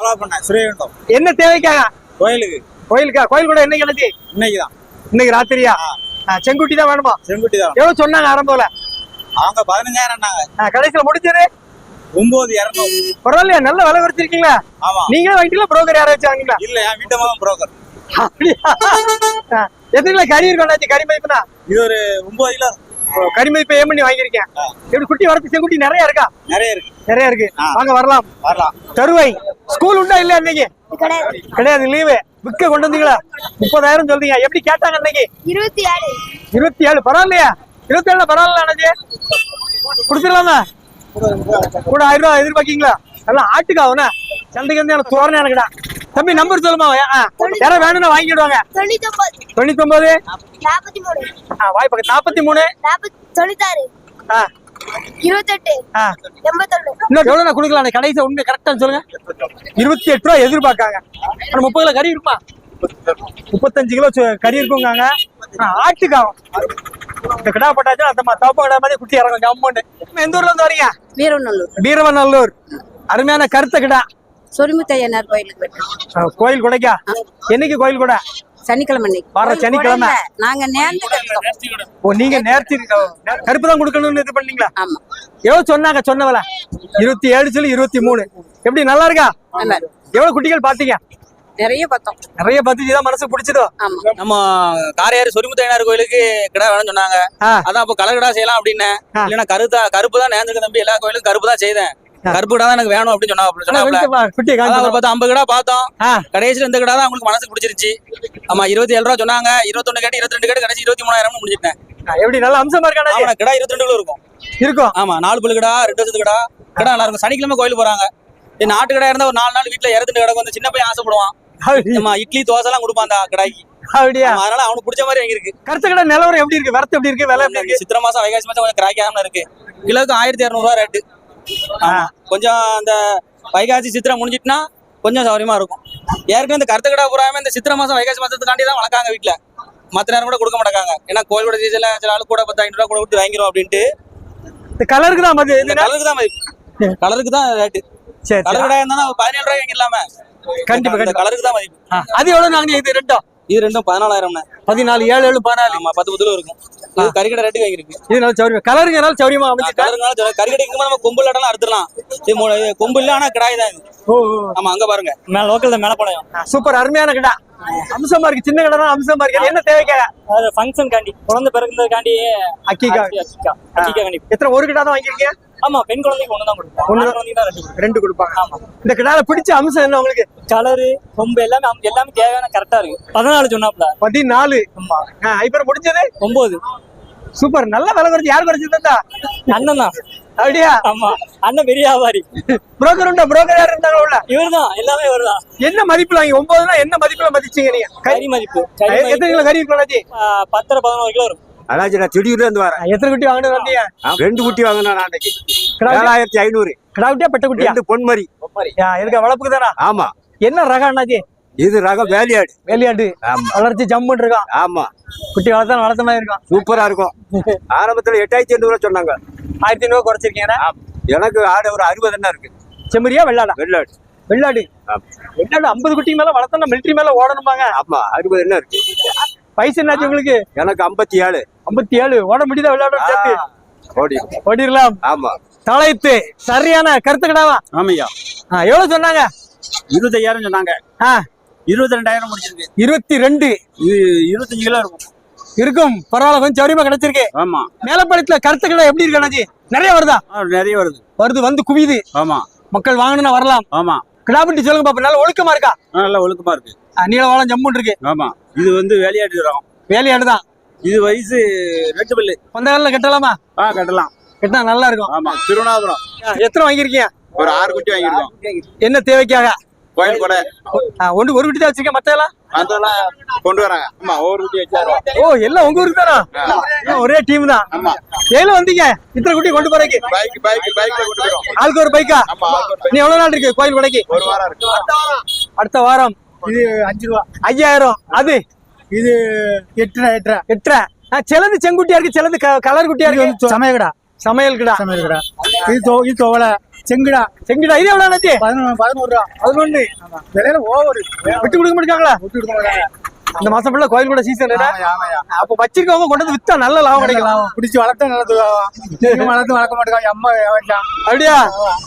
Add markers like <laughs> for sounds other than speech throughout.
Follow பண்ணேன் ஸ்ரீகண்டம் என்ன தேவைக்காக? கோயிலுக்கு. கோயிலுக்கா? கோயில் கூட என்னைக்கு எனக்கு இன்னைக்கு தான் இன்னைக்கு ராத்திரியா? செங்குட்டி தான் வேணுமா? செங்குட்டி தான் எவ்வளவு சொன்னாங்க ஆரம்பம்ல? அவங்க பதினஞ்சாயிரம்னாங்க ஆ, கடைசியில முடிஞ்சது? ஒன்பது இரநூறு. பரவாயில்லையா நல்ல விலை குறைச்சிருக்கீங்களா. ஆமா. நீங்களே வாங்கிட்டீங்களா புரோக்கர் யாரும் வச்சாங்களா இல்ல என் வீட்டு மகன் புரோக்கர் எத்தனை கறி அண்ணாச்சி கறி மதிப்புனா இது ஒரு ஒன்பது கிலோ. கறி மதிப்பு ஏன் பண்ணி வாங்கியிருக்கேன். எப்படி குட்டி வரத்து செங்குட்டி நிறைய இருக்கா? நிறைய இருக்கு. நிறைய இருக்கு. வாங்க வரலாம். வரலாம். தருவை. ஸ்கூல் உண்டா இல்ல இன்னைக்கு? கிடையாது. லீவு விக்க கொண்டு வந்தீங்களா? முப்பதாயிரம் சொல்றீங்க. எப்படி கேட்டாங்க இன்னைக்கு? இருபத்தி ஏழு. இருபத்தி ஏழு. பரவாயில்லையா. இருபத்தி ஏழு பரவாயில்ல அண்ணாச்சி. கொடுத்துடலாமா? கூட ஆயிரம் ரூபாய் எதிர்பார்க்கீங்களா? எல்லாம் ஆட்டுக்கா அவனா சந்தைக்கு வந்து எனக்கு தோரணை எனக்குடா. தம்பி நம்பர் சொல்லுமா? யாராவது வேணும்னா வாங்கிடுவாங்க தொண்ணூத்தி ஒன்பது வாய் பக்கத்து நாற்பத்தி மூணு? தொண்ணூத்தாறு. இருபத்தெட்டு. எண்பத்தொன்னு. இன்னும் எவ்வளவு நான் கொடுக்கலாம் கடைசி உண்மை கரெக்டா சொல்லுங்க. இருபத்தி எட்டு ரூபா எதிர்பார்க்காங்க. ஆனா முப்பது கிலோ கறி இருப்பா முப்பத்தஞ்சு கிலோ சு- கறி இருக்குங்காங்க ஆனா ஆட்டுக்காகும் இந்த கிடா போட்டாச்சும் அந்த தவப்ப கிடா மாதிரி குட்டி இறங்கும். ஜம்முண்டு எந்த ஊர்ல இருந்து வரீங்க? வீரநல்லூர் வீரவநல்லூர். அருமையான கருத்த கிடா. சொரிமுத்தையனார் கோயிலுக்கு கோயில் கொடைக்கா? என்னைக்கு கோயில் கொடை? சனிக்கிழமை. வர சனிக்கிழமை. நாங்க நேர்ந்து ஓ நீங்க நேர்த்தி கருப்பு தான் கொடுக்கணும்னு இது பண்ணீங்களா? ஆமா. எவ்வளவு சொன்னாங்க சொன்னவள? இருபத்தி ஏழு சொல்லி இருபத்தி மூணு. எப்படி நல்லா இருக்கா? நல்லா இருக்கு. எவ்வளவு குட்டிகள் பாத்தீங்க நிறைய பார்த்தோம். நிறைய பத்திச்சு தான் மனசு பிடிச்சதோ நம்ம காரையாறு சொரிமுத்தையனார் கோயிலுக்கு கிடா வேணும்னு சொன்னாங்க. அதான் அப்போ கலர் கிடா செய்யலாம் அப்படின்னு. இல்லைன்னா கருத்தா கருப்பு தான் நேர்ந்துருக்கு தம்பி. எல்லா கோயிலுக்கும் கருப்பு தான் செய்தேன். கருப்பு கிடா தான் எனக்கு வேணும் அப்படின்னு சொன்னாங்க அப்படி ஆனா சொன்னாப்ல. வெளிச்ச பா- குட்டியை அதான் ஒரு காமிச்சு பத்து ஐம்பது கிடா பார்த்தோம். கடைசியில் இந்த கிடா தான் அவங்களுக்கு மனசுக்கு பிடிச்சிருச்சு. ஆமா இருபத்தி ஏழு ரூபா சொன்னாங்க. இருபத்தொன்னு கேட்டு இருபத்தி ரெண்டு கேட்டு கடைசி இருபத்தி மூணாயிரம் முடிச்சிட்டேன் எப்படி நல்ல அம்சமா இருக்கானே? ஆமா கிடா இருபத்தி ரெண்டு கிலோ இருக்கும். இருக்கும். ஆமா நாலு புல்லு கிடா ரெண்டு வருஷத்து கிடா. கிடா நல்லா இருக்கும். சனிக்கிழமை கோயில் போறாங்க. இந்த நாட்டு கடை இருந்தா ஒரு நாலு நாள் வீட்டுல இறந்துட்டு கிடக்கும். அந்த சின்ன பையன் ஆசைப்படுவான். இட்லி தோசை எல்லாம் கொடுப்பான் அந்த கடாய்க்கு அப்படியா? அதனால அவனுக்கு பிடிச்ச மாதிரி வாங்கியிருக்கு கருத்த கடை நிலவரம் எப்படி இருக்கு? வரத்து எப்படி இருக்கு? விலை எப்படி இருக்கு? சித்திரை மாசம் வைகாசி மாசம் கொஞ்சம் கிராக்காம இருக்கு. கிலோக்கு ஆயிரத்தி இரநூறுவா ரேட்டு கொஞ்சம் அந்த வைகாசி சித்திரை முடிஞ்சிட்டுனா கொஞ்சம் சௌரியமா இருக்கும். ஏற்கனவே இந்த கருத்து கடை பூராமே இந்த சித்திரை மாசம் வைகாசி மாசத்துக்காண்டி தான் வளர்க்காங்க வீட்டுல மத்த நேரம் கூட கொடுக்க மாட்டாங்க. ஏன்னா கோயில் கூட சீசன்ல சில ஆளு கூட பத்து ஐநூறு ரூபா கூட கொடுத்து வாங்கிரும் அப்படின்ட்டு. இந்த கலருக்கு தான் மதி. இந்த கலருக்கு தான் மதிப்பு கலருக்கு <laughs> தான் ரேட்டு சரி கலர் சரி. கடை இருந்தா பதினேழு ரூபாய் வாங்கிடலாமே. கண்டிப்பா, கண்டிப்பா. கலருக்கு தான் மதிப்பு. அது எவ்வளவு நாங்க இது ரெண்டும்? இது ரெண்டும் பதினாலாயிரம்ண்ணே. பதினாலு ஏழு ஏழு பதினாலு. ஆமா பத்து பத்துல இருக்கும். இது கறிக்கடை ரேட்டு வாங்கியிருக்கு. இது நல்ல சௌரியம் கலருங்கனால சௌரியமா அமைஞ்சிட்டா கலருங்கனால கறிக்கடைக்கு நம்ம கொம்பு இல்லாட்டெல்லாம் அறுத்துடலாம். இது கொம்பு இல்ல ஆனா கிடாய் தான் இது. ஓ. ஆமா அங்க பாருங்க. மேல லோக்கல்ல மேல போடையும் ஆ, சூப்பர் அருமையான கடை. அம்சமா இருக்கு சின்ன கடை தான் அம்சமா இருக்கு என்ன தேவைக்கா அது ஃபங்க்ஷன் காண்டி குழந்தை பிறந்ததுக்காண்டி அக்கிக்கா அக்கிக்கா அக்கிக்கா காண்டி. எத்தனை ஒரு கடை தான் வாங்கிருக்கீங்க ஆமா பெண் குழந்தைக்கு ஒண்ணு தான் கொடுப்போம் ஒண்ணு தான். குழந்தைக்கு தான் ரெண்டு ரெண்டு கொடுப்பாங்க. இந்த கடால பிடிச்ச அம்சம் என்ன உங்களுக்கு? கலரு கொம்பு எல்லாமே எல்லாமே தேவையான கரெக்டா இருக்கு. பதினாலு சொன்னாப்ல. பதினாலு. ஆமா. இப்ப முடிஞ்சது? ஒன்பது சூப்பர். நல்ல விலை குறைச்சு யார் குறைச்சு தந்தா அண்ணன் தான். அப்படியா? ஆமா. அண்ணன் பெரிய வியாபாரி. புரோக்கர் உண்டா? புரோக்கர் யார் இருந்தாங்க உள்ள? இவர்தான் எல்லாமே இவர்தான் என்ன மதிப்புல வாங்கி ஒன்பதுனா என்ன மதிப்புல மதிச்சீங்க நீங்க? கறி- மதிப்பு. எத்தனை மதிப்பு. கிலோ கறி? ஆ, பத்தரை பதினோரு கிலோ இருக்கும் அதாச்சும் நான் திடீர்னு வந்து வரேன் எத்தனை குட்டி வாங்கிட்டு வந்தீங்க ரெண்டு குட்டி வாங்கினேன் நான் அன்னைக்கு. ஏழாயிரத்தி ஐநூறு. கிடா குட்டியா பெட்ட குட்டியா? ரெண்டு பொன்மரி. இருக்கா வளர்ப்புக்கு தானா? ஆமா. என்ன ரகம் அண்ணாச்சி? இது ரகம் வேலையாடு. வேலையாடு. ஆமா. வளர்ச்சி ஜம்முன்னு இருக்கான் ஆமா. குட்டி வளர்த்தா வளர்த்த மாதிரி இருக்கும். சூப்பரா இருக்கும். <laughs> ஆரம்பத்துல எட்டாயிரத்தி எண்ணூறு ரூபா சொன்னாங்க. ஆயிரத்தி ஐநூறு குறைச்சிருக்கீங்க எனக்கு ஆடு ஒரு அறுபது என்ன இருக்கு. செம்மறியா வெள்ளாடா? வெள்ளாடு. வெள்ளாடு. வெள்ளாடு ஐம்பது குட்டி மேல வளர்த்தா மிலிட்டரி மேல ஓடணுமாங்க ஆமா அறுபது என்ன இருக்கு. வயசு என்னாச்சு உங்களுக்கு? எனக்கு ஐம்பத்தி ஏழு. ஐம்பத்தி ஏழு. ஓட முடியுதா ஓடி. ஓடிடலாம். ஆமா. தலைத்து. சரியான கருத்து கிடாவா ஆமையா எவ்வளவு சொன்னாங்க? இருபத்தையாயிரம் சொன்னாங்க. இருபத்தி ரெண்டாயிரம் முடிச்சிருக்கு இருபத்தி ரெண்டு இது இருபத்தஞ்சு கிலோ இருக்கும். இருக்கும். பரவாயில்ல கொஞ்சம் சௌரியமா கிடைச்சிருக்கு. ஆமா. மேலப்பாளையத்துல கருத்து கடை எப்படி இருக்கு அண்ணாச்சி? நிறைய வருதா? நிறைய வருது. வருது வந்து குவியுது. ஆமா. மக்கள் வாங்கணும்னா வரலாம். ஆமா. கிடாபட்டி சொல்லுங்க பாப்பா நல்ல ஒழுக்கமா இருக்கா? நல்லா ஒழுக்கமா இருக்கு. ஆ, நீலவாளம் ஜம்முன் இருக்கு. ஆமா இது வந்து வேலையாட்டு ரகம் வேலையாடு தான். இது வயசு ரெண்டு பல்லு கொஞ்ச காலில் கட்டலாமா? ஆ கட்டலாம். கட்டினா நல்லா இருக்கும். ஆமா திருவண்ணாபுரம் எத்தனை வாங்கியிருக்கீங்க? ஒரு ஆறு குட்டி வாங்கியிருக்கோம். என்ன தேவைக்காக? கோயில் கூட. ஒன்று ஒரு குட்டி தான் வச்சிருக்கேன். மத்தெல்லாம் அதெல்லாம் கொண்டு வராங்க. ஆமா ஒவ்வொரு குட்டி வச்சாயிரம் ஓ எல்லாம் உங்க ஊருக்கு தானா? ஒரே டீம் தான். ஆமா. ஏழு வந்தீங்க. இத்தனை குட்டி கொண்டு போறீங்க பைக் பைக் பைக்ல கொண்டு போயிடும் ஆளுக்கு ஒரு பைக்கா. நீ எவ்வளவு நாள் இருக்கு கோயில் கொடைக்கு ஒரு வாரம் இருக்கு. அடுத்த வாரம். இது அஞ்சு ரூபா. ஐயாயிரம். அது? இது எட்டு எட்டரை. ஆ, சிலது செங்குட்டியா இருக்கு சிலது க- கலர் குட்டியா இருக்கு? சமயக்கடா சமையல் கிடா. சமையல்கடா இது தோ இது தோவலை செங்குடா செங்கிடா இது எவ்வளவு ஆச்சு பதினொன்று பதினோரு ரூபா பதினொன்னு விலையில ஓவர். விட்டு கொடுக்க மாட்டாங்களா விட்டு கொடுக்க மாட்டாங்க இந்த மாசம் ஃபுல்லா கோயில் கூட சீசன். அப்ப வச்சிருக்கவங்க கொண்டு வந்து வித்தா நல்ல லாபம் கிடைக்கலாம் பிடிச்சி வளர்த்தா நல்லது வளர்த்து வளர்க்க மாட்டேங்க அம்மா அப்படியா?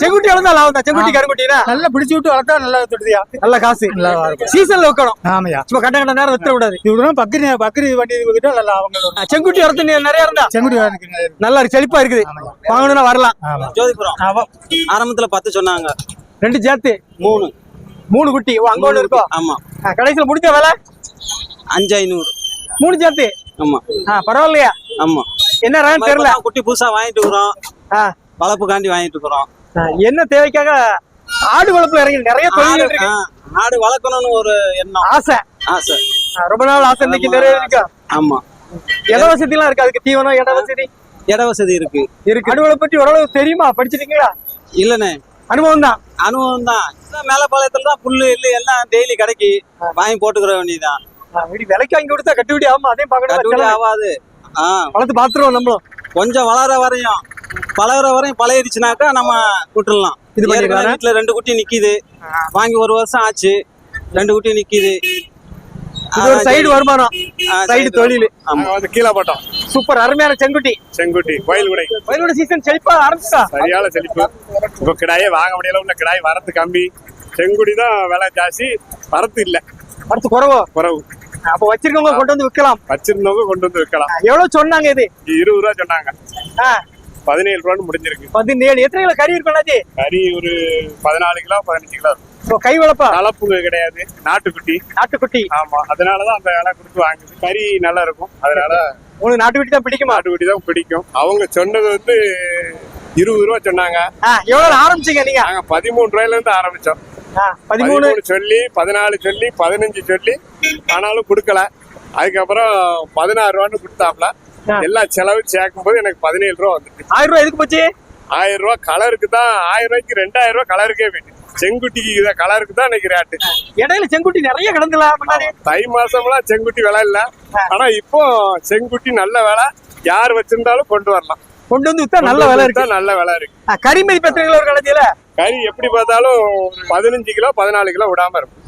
செங்குட்டி வளர்ந்தா லாபம் தான். செங்குட்டி கருங்குட்டினா? நல்லா பிடிச்சி விட்டு வளர்த்தா நல்லா தொடுதியா நல்ல காசு. நல்லா இருக்கும். சீசன்ல வைக்கணும். ஆமையா சும்மா கண்ட கண்ட நேரம் வித்துற கூடாது. இவ்வளவு பக்கரி பக்கரி வண்டி விட்டுட்டா நல்லா அவங்க ஆ, செங்குட்டி வரத்து நீ நிறைய இருந்தா? செங்குடி இருக்கு நல்லா செழிப்பா இருக்குது. வாங்கணும்னா வரலாம். ஜோதிபுரம். ஆரம்பத்துல பத்து சொன்னாங்க. ரெண்டு சேர்த்து. மூணு. மூணு குட்டி. ஓ அங்க ஒண்ணு இருக்கோ? ஆமா. கடைசியில முடிஞ்ச வேலை? அஞ்சு ஐநூறு. மூணு சேர்த்து ஆமா. ஆ பரவாயில்லையா? ஆமா. என்ன ரகம் தெரியல? குட்டி புதுசா வாங்கிட்டு இருக்கிறோம். வளர்ப்புக்காண்டி வாங்கிட்டு இருக்கிறோம். என்ன தேவைக்காக ஆடு வளர்ப்புல இறங்கி நிறைய தொழில் ஆடு இருக்கு. ஆ, ஆடு வளர்க்கணும்னு ஒரு எண்ணம். ஆசை. ஆசை. ரொம்ப நாள் ஆசை இன்னைக்கு நிறைய ஆமா. இட வசதி எல்லாம் இருக்கு? அதுக்கு தீவனம் இட வசதி? இட வசதி இருக்கு. இருக்கு. ஆடுகளை பற்றி ஓரளவு தெரியுமா? படிச்சிருக்கீங்களா? இல்லண்ணே. அனுபவம் தான். அனுபவம் தான். மேலப்பாளையத்துல தான் புல்லு இல்லு எல்லாம் டெய்லி கிடைக்கு வாங்கி போட்டுக்கிற வேண்டியதுதான் விலைக்கு வாங்கி கொடுத்தா கட்டுப்படி ஆமா அதையும் பார்க்கணும்? ஆகாது. ஆ. வளர்த்து பாத்துருவோம் நம்மளும். கொஞ்சம் வளர வரையும் பழகுற வரையும் பழகிடுச்சுனாக்கா நம்ம விட்டுறலாம். இது இது பண்ணிடலாம். வீட்டுல ரெண்டு குட்டி நிக்குது. வாங்கி ஒரு வருஷம் ஆச்சு. ரெண்டு குட்டி நிக்குது. இது ஒரு சைடு வருமானம். சைடு தொழில். ஆமா. வந்து கீழே போட்டோம். சூப்பர் அருமையான செங்குட்டி. செங்குட்டி கோயில் குடை வயலோட சீசன் செழிப்பா ஆரம்பிச்சா சரியான செழிப்பு. இப்போ கிடாயே வாங்க முடியல உள்ள கிடாய் வரத்து கம்மி. செங்குடி தான் விலை ஜாஸ்தி. வரத்து இல்ல. அடுத்து குறவோ? குறவு. அப்ப வச்சிருக்கவங்க கொண்டு வந்து விற்கலாம் வச்சிருந்தவங்க கொண்டு வந்து விற்கலாம் எவ்வளவு சொன்னாங்க இது? இருபது ரூபா சொன்னாங்க. பதினேழு ரூபான்னு முடிஞ்சிருக்கு. பதினேழு. எத்தனை கிலோ கறி அண்ணாச்சி? கறி ஒரு பதினாலு கிலோ பதினஞ்சு கிலோ. ஓ, கை வளர்ப்பா? கலப்புங்க கிடையாது. நாட்டுக்குட்டி. நாட்டுக்குட்டி. ஆமா அதனாலதான் அந்த விலை கொடுத்து வாங்குது. கறி நல்லா இருக்கும். அதனால உங்களுக்கு நாட்டுக்குட்டி தான் பிடிக்குமா? நாட்டுக்குட்டி தான் பிடிக்கும். அவங்க சொன்னது வந்து இருபது ரூபா சொன்னாங்க. எவ்வளவு ஆரம்பிச்சீங்க நீங்க? நாங்க பதிமூணு ரூபாயில இருந்து ஆரம்பிச்சோம். பதிமூணு. சொல்லி பதினாலு சொல்லி பதினஞ்சு சொல்லி ஆனாலும் கொடுக்கல. அதுக்கப்புறம் பதினாறு ரூபான்னு கொடுத்தாப்ல. எல்லா செலவு சேர்க்கும் போது எனக்கு பதினேழு ரூபா வந்துட்டு. ஆயிரம் ரூபாய் எதுக்கு போச்சு? ஆயிரம் ரூபா கலருக்கு தான் ஆயிரம் ரூபாய்க்கு ரெண்டாயிரம் ரூபாய் கலருக்கே வேணும் செங்குட்டிக்கு இத கலருக்கு தான் இன்னைக்கு ரேட்டு இடையில செங்குட்டி நிறைய கிடந்துல தை மாசம்லாம் செங்குட்டி விலை இல்ல. ஆனா இப்போ செங்குட்டி நல்ல விலை யார் வச்சிருந்தாலும் கொண்டு வரலாம். கொண்டு வந்து வித்தா நல்ல விலை இருக்கு. நல்ல விலை இருக்கு. எத்தனை கிலோ ஒரு கடைசியில. கறி எப்படி பார்த்தாலும் பதினஞ்சு கிலோ பதினாலு கிலோ விடாம இருக்கும்.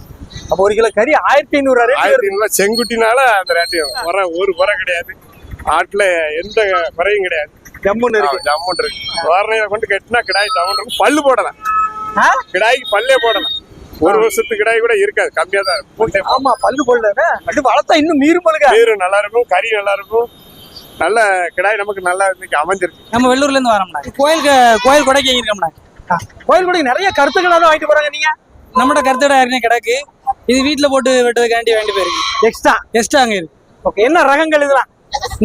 அப்ப ஒரு கிலோ கறி ஆயிரத்தி ஐநூறு ஆயிரத்தி ஐநூறு செங்குட்டினால அந்த ரேட்டு வர ஒரு குறை கிடையாது. ஆட்டுல எந்த குறையும் கிடையாது. ஜம்முன்னு இருக்கு. ஜம்முன் இருக்கு. வாரணையில கொண்டு கட்டினா கிடாய் ஜம்முன் இருக்கும். பல்லு போடலாம்? கிடாய்க்கு பல்லே போடலாம். ஒரு வருஷத்துக்கு கிடாய் கூட இருக்காது. கம்மியா தான் இருக்கும். பல்லே போடலாம். ஆமா பல்லு போடல அது வளர்த்தா இன்னும் மீறும் போலுங்க நீரு நல்லா இருக்கும். கறி நல்லா இருக்கும். நல்ல கிடாய் நமக்கு நல்லா இன்னைக்கு அமைஞ்சிருக்கு. நம்ம வெள்ளூர்ல இருந்து வரோம்னா கோயிலுக்கு கோயில் கொடைக்கு இருக்கோம்னா கோயில் கூட நிறைய கருத்துக்கள் தான் வாங்கிட்டு போறாங்க நீங்க? நம்மட கருத்தடை ஏற்கனவே கிடக்கு. இது வீட்டுல போட்டு வெட்டுறதுக்காண்டி வேண்டி போயிருக்கு. எக்ஸ்ட்ரா எக்ஸ்ட்ரா அங்க இருக்கு. ஓகே என்ன ரகங்கள் இதெல்லாம்?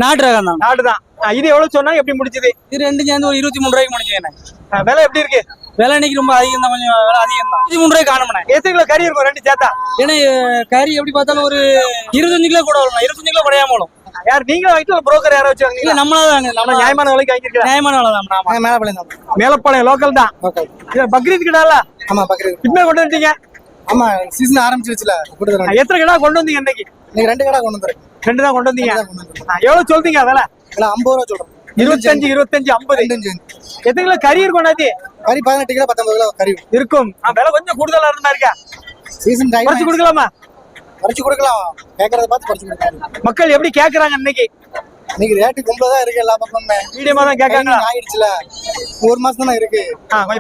நாட்டு ரகம் தான். நாடுதான். ஆ, இது எவ்வளவு சொன்னாங்க எப்படி முடிச்சது இது ரெண்டு சேர்ந்து ஒரு இருபத்தி மூணு ரூபாய்க்கு முடிஞ்சேன் ஆ, விலை எப்படி இருக்கு? விலை இன்னைக்கு ரொம்ப அதிகம் தான் கொஞ்சம் விலை அதிகம் தான். இருபத்தி மூணு ரூபாய்க்கு காணும்ண்ணே எத்தனை கிலோ கறி இருக்கும் ரெண்டு சேர்த்தா? ஏன்னா கறி எப்படி பார்த்தாலும் ஒரு இருபத்தஞ்சு கிலோ கூட வரும். இருபத்தஞ்சு கிலோ குறையாம வரும். யார் நீங்களும் வாங்கிட்டு புரோக்கர் யாரோ வச்சு இல்ல வாங்குறீங்களா நம்மளா தாங்க நம்ம நியாயமான விலைக்கு வாங்கிருக்கீங்க நியாயமான விலை தான் மேலப்பாளையம் தான். மேலப்பாளையம் லோக்கல் தான். இது பக்ரீத் கிடால? ஆமா பக்கத்து இப்பவே கொண்டு வந்துட்டீங்க. ஆமா சீசன் ஆரம்பிச்சிருச்சுல கொடுத்துறேன் எத்தனை கிடா கொண்டு வந்தீங்க இன்னைக்கு? இன்னைக்கு ரெண்டு கடை கொண்டு வந்துருக்கேன். ரெண்டு தான் கொண்டு வந்தீங்க? எவ்வளவு சொல்றீங்க விலை? இல்ல ஐம்பது ரூபா சொல்றேன். இருபத்தஞ்சு இருபத்தஞ்சு ஐம்பது. எத்தனை கிலோ கறி இருக்கும் அண்ணாச்சி? கறி பதினெட்டு கிலோ பத்தொன்பது கிலோ கறி. இருக்கும். விலை கொஞ்சம் கூடுதலா இருந்தா இருக்கா? சீசன் டைம் குறைச்சு கொடுக்கலாமா? குறைச்சு கொடுக்கலாம். கேட்கறத பார்த்து குறைச்சு கொடுக்கலாம். மக்கள் எப்படி கேக்குறாங்க இன்னைக்கு? இன்னைக்கு ரேட்டு கும்பல தான் இருக்கு எல்லா பக்கமுமே. மீடியமா தான் டைமிங் ஆயிடுச்சுல. ஒரு மாசம் தானே இருக்கு.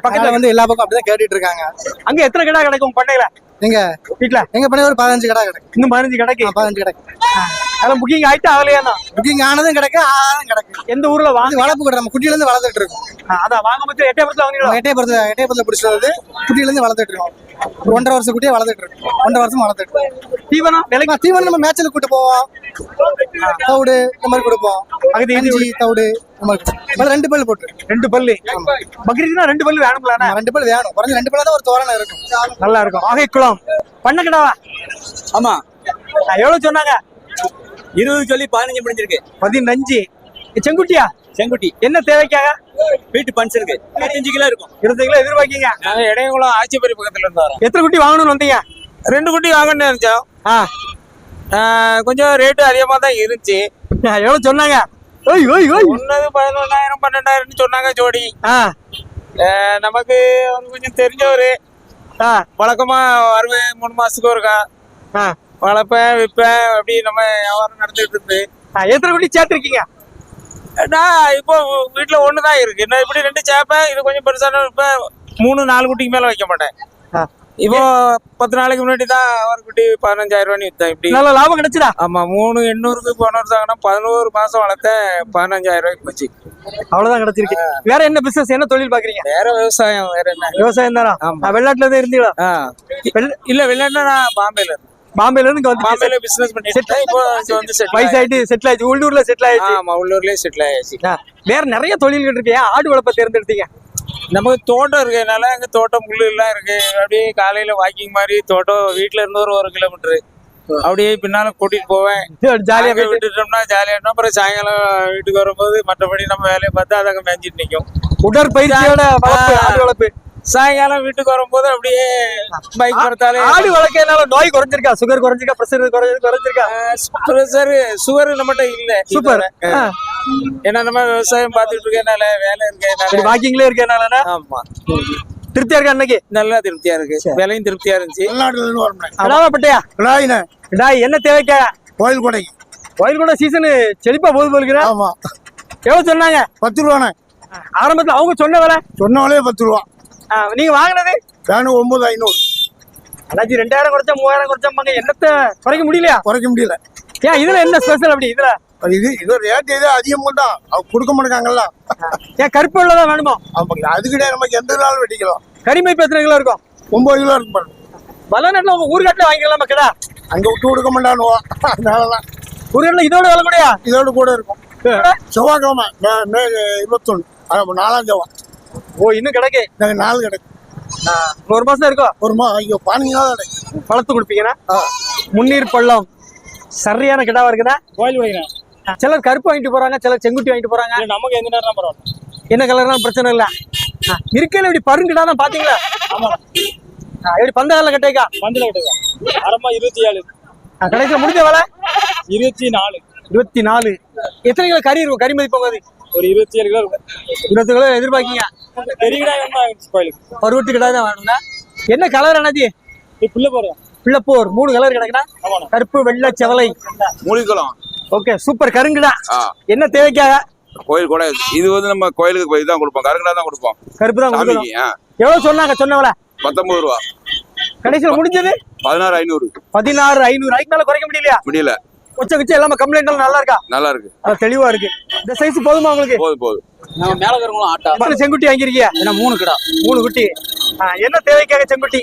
பக்கத்துல வந்து எல்லா பக்கம் அப்படிதான் கேட்டுட்டு இருக்காங்க. அங்க எத்தனை கிடா கிடைக்கும் பண்ணையில எங்க? வீட்டுல எங்க பண்ணி ஒரு பதினஞ்சு கடை கிடக்கு இன்னும் பதினஞ்சு கிடைக்கு? பதினஞ்சு கிடக்கு. அதெல்லாம் புக்கிங் ஆயிட்டு ஆகலையா புக்கிங் ஆனதும் கிடக்கு ஆனதும் கிடக்கு. எந்த ஊர்ல வாங்க வளர்ப்பு கடை நம்ம குட்டியில இருந்து வளர்த்துட்டு இருக்கோம் அதான் வாங்க மொத்தம் எட்டயபுரத்துல வாங்கிடுவோம் எட்டயபுரத்துல எட்டயபுரத்துல பிடிச்சிட்டு வந்து குட்டியில இருந்து வளர்த்துட்டு இருக்கோம் ஒன்றரை வருஷம் குட்டியே வளர்த்துட்டு இருக்கோம். ஒன்றரை வருஷம் வளர்த்துட்டு இருக்கோம். தீவனம் விலைக்கு தீவனம் நம்ம மேட்ச்ல கூட்டு போவோம். தவிடு இந்த மாதிரி கொடுப்போம். அகதி இது அஞ்சு தவிடு ரெண்டு பல் போட்டு. ரெண்டு பல்லு. பக்ரீத்னா ரெண்டு பல்லு வேணும்லாண்ணா ஆமா, ரெண்டு பல் வேணும். குறைஞ்ச ரெண்டு பல்ல தான் ஒரு தோரணம் இருக்கும். நல்லா இருக்கும். ஆகை குளம் பண்ண கிடாவா ஆமா எவ்வளவு சொன்னாங்க? இருபது சொல்லி பதினஞ்சு முடிஞ்சிருக்கு. பதினஞ்சு. செங்குட்டியா? செங்குட்டி. என்ன தேவைக்காக? வீட்டு பன்சருக்கு இருபத்தஞ்சு கிலோ இருக்கும். இருபது கிலோ எதிர்பார்க்கீங்க. நாங்க இடையங்குளம் ஆட்சிப்பரி பக்கத்துல இருந்து வரோம். எத்தனை குட்டி வாங்கணும்னு வந்தீங்க? ரெண்டு குட்டி வாங்கணும்னு நினைச்சோம். ஆ. ஆஹ் கொஞ்சம் ரேட்டு அதிகமா தான் இருந்துச்சு. ஆ, எவ்வளவு சொன்னாங்க? ஓய் ஓய் ஓய். ஒன்னது பதினொன்னாயிரம் பன்னெண்டாயிரம்னு சொன்னாங்க ஜோடி. ஆ. நமக்கு ஒரு கொஞ்சம் தெரிஞ்சவரு. ஆ. வழக்கமா வருவேன் மூணு மாசத்துக்கு ஒருக்கா. ஆ. வளர்ப்பேன் விற்பேன் அப்படி நம்ம வியாபாரம் நடந்துட்டு இருக்கு ஆ, எத்தனை குட்டி சேர்த்துருக்கீங்க? நான் இப்போ வீட்டுல ஒண்ணுதான் இருக்கு. நான் இப்படி ரெண்டு சேப்பேன் இது கொஞ்சம் பெருசான இப்ப மூணு நாலு குட்டிக்கு மேல வைக்க மாட்டேன். இப்போ பத்து நாளைக்கு முன்னாடி தான் ஒரு குட்டி பதினஞ்சாயிரம் வித்தேன் இப்படி. நல்ல லாபம் கிடைச்சதா? ஆமா மூணு எண்ணூறுக்கு போன வருஷம் பதினோரு மாசம் வளர்த்தேன் பதினஞ்சாயிரம் ரூபாய்க்கு போச்சு. அவ்வளவுதான் கிடைச்சிருக்கு. வேற என்ன பிசினஸ் என்ன தொழில் பாக்குறீங்க? வேற விவசாயம் வேற என்ன? விவசாயம் தானா? வெளிநாட்டுல தான் இருந்தீங்களா? இல்ல வெளிநாட்டுல நான் பாம்பேல இருக்கேன் பாம்பேல இருந்து வந்து பாம்பேல பிசினஸ் பண்ணிட்டு. இப்போ வந்து செட்டில் வயசாயிட்டு செட்டில் ஆயிடுச்சு. உள்ளூர்ல செட்டில் ஆயிடுச்சு. ஆமா உள்ளூர்லயே செட்டில் ஆயாச்சு ஆ, வேற நிறைய தொழில்கள் இருக்கு. ஏன் ஆடு வளர்ப்ப தேர்ந்தெடுத்தீங்க? நமக்கு தோட்டம் இருக்கனால அங்க தோட்டம் புல்லு எல்லாம் இருக்கு. அப்படியே காலையில வாக்கிங் மாதிரி தோட்டம் வீட்ல இருந்து ஒரு ஒரு கிலோமீட்டர் அப்படியே பின்னால கூட்டிட்டு போவேன். ஜாலியா விட்டுட்டோம்னா ஜாலியா அப்புறம் சாயங்காலம் வீட்டுக்கு வரும்போது மற்றபடி நம்ம வேலையை பார்த்து அதை அங்க மேய்ஞ்சிட்டு நிக்கும். உடற்பயிற்சியோட வளர்ப்பு. சாயங்காலம் வீட்டுக்கு வரும்போது அப்படியே பைக் வரத்தாலே ஆடு வளர்க்கறதுனால நோய் குறைஞ்சிருக்கா? சுகர் குறைஞ்சிருக்கா? பிரஷர் குறைஞ்சிருக்கா? ப்ரெஷர் சுகர் நம்மகிட்ட இல்ல. சூப்பர். ஏன்னா நம்ம விவசாயம் பார்த்துட்டு இருக்கனால வேலை இருக்கனால வாக்கிங்ல இருக்கனால ஆமா. திருப்தியா இருக்கா அன்னைக்கு நல்லா திருப்தியா இருக்கு. விலையும் திருப்தியா இருந்துச்சு. விடாயின டாய் என்ன தேவைக்கா? கோயில் கொடைக்கு கோயில் கூட சீசன் செழிப்பா போகுது போலுக்குறேன் ஆமா. எவ்வளவு சொன்னாங்க? பத்து ரூபாண்ணே. ஆரம்பத்துல அவங்க சொன்ன விலை? சொன்னாலே பத்து ரூபா. நீங்க வாங்கினது? வேணும் ஒன்பது ஐநூறு. அண்ணாச்சி ரெண்டாயிரம் குறைச்சா மூவாயிரம் குறைச்சாம்பாங்க. என்னத்த குறைக்க முடியலையா? குறைக்க முடியல. ஏன் இதுல என்ன ஸ்பெஷல் அப்படி இதுல? இது இது ரேட் இது அதிகம் தான் அவங்க கொடுக்க மாட்டாங்கல்ல ஏன் கருப்பு உள்ளதா வேணுமா? ஆமாங்க அதுக்கிட்டே நமக்கு எந்த நாளும் வெட்டிக்கலாம். கரிமை எத்தனை கிலோ இருக்கும்? ஒன்பது கிலோ இருக்கும் பாருங்க. வல்லநாட்டுல உங்க ஊர்காட்டுல வாங்கிக்கலாமா கடா. அங்க விட்டு கொடுக்க மாட்டானுவோ. அதனாலதான். ஊர்காட்டுல இதோட விலை கூடயா? இதோட கூட இருக்கும். செவ்வாய்க்கிழமை மே- அது நாலாம் செவ்வாய். ஓ இன்னும் கிடைக்கு. நாங்க நாலு கிடைக்கும். ஒரு மாசம் இருக்கும் ஒரு மா ஐயோ நாள் கிடைக்கும். வளர்த்து கொடுப்பீங்கன்னா முன்னீர் பள்ளம். சரியான கிடாவா இருக்குதா கோயில் வைக்கிறேன் சிலர் கருப்பு வாங்கிட்டு போறாங்க சிலர் செங்குட்டி வாங்கிட்டு போறாங்க. நமக்கு எந்த நேரம் பரவாயில்ல. என்ன கலர்லாம் பிரச்சனை இல்ல. இருக்கையில இப்படி பருங்கிடா தான் பாத்தீங்களா? ஆமா. எப்படி பந்த கால கட்டேக்கா? மந்தில கிட்டதான் அரமா இருபத்தி ஏழு. கடைசியில் முடிஞ்ச வேலை? இருபத்தி நாலு. இருபத்தி நாலு. எத்தனை கிலோ கறி இருக்கும்? கறி மதிப்பு அது ஒரு இருபத்தி ஏழு கிலோ இருக்கும் இருபத்தி கிலோ எதிர்பார்க்கீங்க. பெரிய கிடா வேணுமா கோயிலுக்கு பருவட்டு கிடா தான் வேணுங்க என்ன கலர் நீ புள்ள போறோம் பிள்ளைப்போர் மூணு கலர் கிடக்குனா ஆமாண்ணா. கருப்பு வெள்ளை செவலை. மூலிக்குளம் ஓகே சூப்பர் கருங்குடா. என்ன தேவைக்காக? கோயில் கூட இது வந்து நம்ம கோயிலுக்கு போய் தான் கொடுப்போம். கருங்கடா தான் கொடுப்போம். கருப்பு தான் ஆ. எவ்வளவு சொன்னாங்க? சொன்னவள. பத்தொன்பது ரூபா. கடைசியில் முடிஞ்சது? பதினாறு ஐநூறு. பதினாறு ஐநூறு. ஐக்கு மேல குறைக்க முடியலையா? முடியல. கொச்ச கிச்ச எல்லாமே கம்ப்ளைண்ட் எல்லாம் நல்லா இருக்கா? நல்லா இருக்கு தெளிவா இருக்கு. இந்த சைஸ் போதுமா உங்களுக்கு? போதும் போதும் நம்ம மேல இருக்கிறவங்களும் ஆட்டா. செங்குட்டி வாங்கிருக்கீங்க ஏன்னா மூணு கிடா. மூணு குட்டி. என்ன தேவைக்காக செங்குட்டி?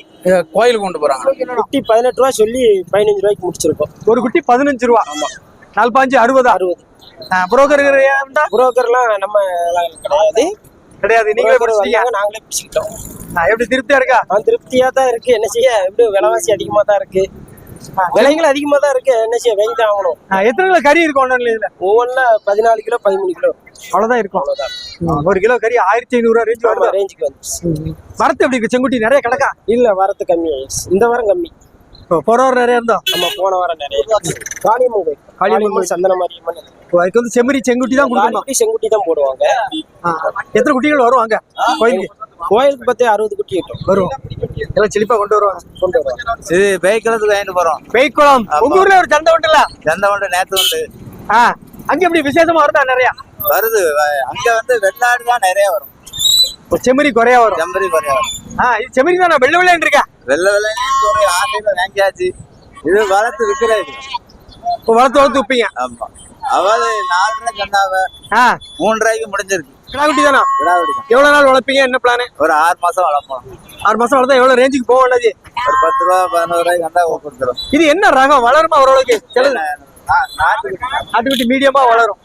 கோயிலுக்கு கொண்டு போறாங்க. குட்டி பதினெட்டு ரூபா சொல்லி பதினஞ்சு ரூபாய்க்கு முடிச்சிருக்கோம். ஒரு குட்டி பதினஞ்சு ரூபா. நாலு பாஞ்சு அறுபது? அறுபது. புரோக்கர் புரோக்கர்லாம் நம்ம கிடையாது. கிடையாது. நீங்களே படிச்சிட்டீங்க. நாங்களே பிடிச்சிக்கிட்டோம். எப்படி திருப்தியா இருக்கா? நான் திருப்தியா தான் இருக்கு. என்ன செய்ய? எப்படி விலைவாசி அதிகமா தான் இருக்கு. விலைகள் அதிகமா தான் இருக்கு. என்ன செய்ய வாங்கி தான் ஆகணும். எத்தனை கிலோ கறி இருக்கும் ஒன்றும் இதுல? ஒவ்வொன்றா பதினாலு கிலோ பதிமூணு கிலோ. அவ்வளவுதான் இருக்கும். ம், ஒரு கிலோ கறி ஆயிரத்தி ஐநூறு ரூபா ரேஞ்ச் வருது? ரேஞ்சுக்கு வந்துச்சு. வரத்து எப்படி இருக்கு? செங்குட்டி நிறைய கிடக்கா? இல்ல வரத்து கம்மி ஆயிடுச்சு. இந்த வாரம் கம்மி. போற வாரம் நிறைய இருந்தோம் நம்ம போன வாரம் நிறைய காளியம்மன் கோயில். காளியம்மன் சந்தன மாரியம்மன் அதுக்கு வந்து செம்மறி செங்குட்டி தான் கொடுக்கணும்? குட்டி செங்குட்டி தான் போடுவாங்க. எத்தனை குட்டிகள் வரும் அங்க? கோயிலுக்கு? கோயிலுக்கு பார்த்தே அறுபது குட்டி கிட்டும் வரும். எல்லாம் செழிப்பா கொண்டு வருவாங்க. கொண்டு வருவாங்க. இது பேய்க்களத்துக்கு வாங்கிட்டு போறோம். பெய்க்குளம் உங்க ஊர்ல ஒரு சந்தை உண்டுல? சந்தை வந்து நேத்து வந்து ஆ அங்க எப்படி விசேஷமா வருதா நிறைய? வருது. அங்க வந்து வெள்ளாடு தான் நிறைய வரும். இப்போ செம்மறி குறையா வரும். செம்பரி குறைய வரும். ஆ இது செம்மறி தான் வெள்ளை வெள்ளைன்னு இருக்கா வெள்ளை வெள்ளை ஒரு ஆசையில வாங்கியாச்சு. இது வளர்த்து விற்கிறது இப்போ வளர்த்து வளர்த்து விப்பீங்க. ஆமா. அதாவது நாலு ரூபாய் சொன்னாவ ஆ. மூணு ரூபாய்க்கு முடிஞ்சிருக்கு. கிடா குட்டி தானா? விடாவடி தான். எவ்வளவு நாள் வளர்ப்பீங்க? என்ன பிளான் ஒரு ஆறு மாசம் வளர்ப்போம். ஆறு மாசம் வளர்த்தா எவ்வளவு ரேஞ்சுக்கு போகும் அண்ணாச்சி? ஒரு பத்து ரூபா பதினோரு ரூபாய்க்கு வந்தா கொடுத்துரும். இது என்ன ரகம்? வளருமா ஓரளவுக்கு? சில நாட்டுக்கு நாட்டுக்குட்டி மீடியமா வளரும்.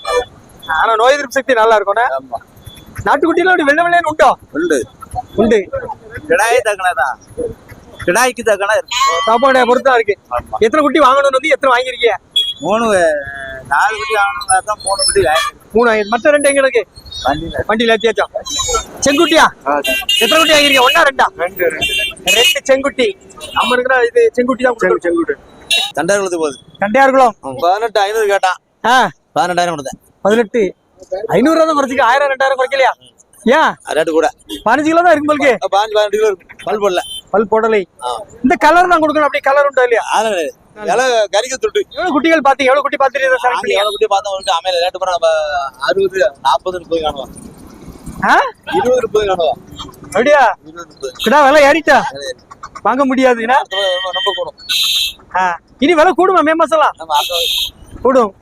ஆனா நோய் எதிர்ப்பு சக்தி நல்லா இருக்கும்ண்ணே ஆமா. நாட்டுக்குட்டியில அப்படி வெள்ளை வெள்ளைன்னு உண்டோ? உண்டு. உண்டு. கிடாய் தக்கனதான் கிடாய்க்கு தக்கன சாப்பாடு பொறுத்தா இருக்கு. எத்தனை குட்டி வாங்கணும்னு வந்து எத்தனை வாங்கிருக்கீங்க மூணு நாலு குட்டி வாங்கணும்னா தான் மூணு குட்டி மூணு மற்ற ரெண்டு எங்க இருக்கு வண்டியில ஏத்தியாச்சோம் செங்குட்டியா? எத்தனை குட்டி வாங்கிருக்கீங்க ஒன்னா ரெண்டா? ரெண்டு ரெண்டு. செங்குட்டி. நம்ம இருக்கிற இது செங்குட்டி தான் செங்குட்டி. தண்டார்களுக்கு போகுது. கண்டையார்களும் பதினெட்டு ஐநூறு கேட்டான். ஆ. பதினெட்டாயிரம் கொடுத்தேன். பதினெட்டு. ஐநூறு தான் குறைச்சிக்க. ஆயிரம் ரெண்டாயிரம் குறைக்கலையா? ஏன்? ரேட்டு கூட. பதினஞ்சு கிலோ தான் இருக்கு உங்களுக்கு. பாஞ்சு பதினெட்டு கிலோ இருக்கும் பல் போடல. பல் போடலை. இந்த கலர் தான் கொடுக்கணும். அப்படி கலர் உண்டா இல்லையா? அதெல்லாம் கறிக்க தொட்டு எவ்வளவு குட்டிகள் பாத்தீங்க எவ்வளவு குட்டி பாத்துட்டு பண்ணீங்க எவ்வளவு குட்டி பார்த்தோம் வந்துட்டு அமையல ரேட்டு பண்ண நம்ம அறுபது நாற்பது முப்பது காணுவோம்? இருபது முப்பது காணுவோம். அப்படியா? கிடா விலை ஏறிட்டா? வாங்க முடியாதுன்னா ரொம்ப- கூடும். இனி விலை கூடுமா மே மாசம்லாம்? கூடும்.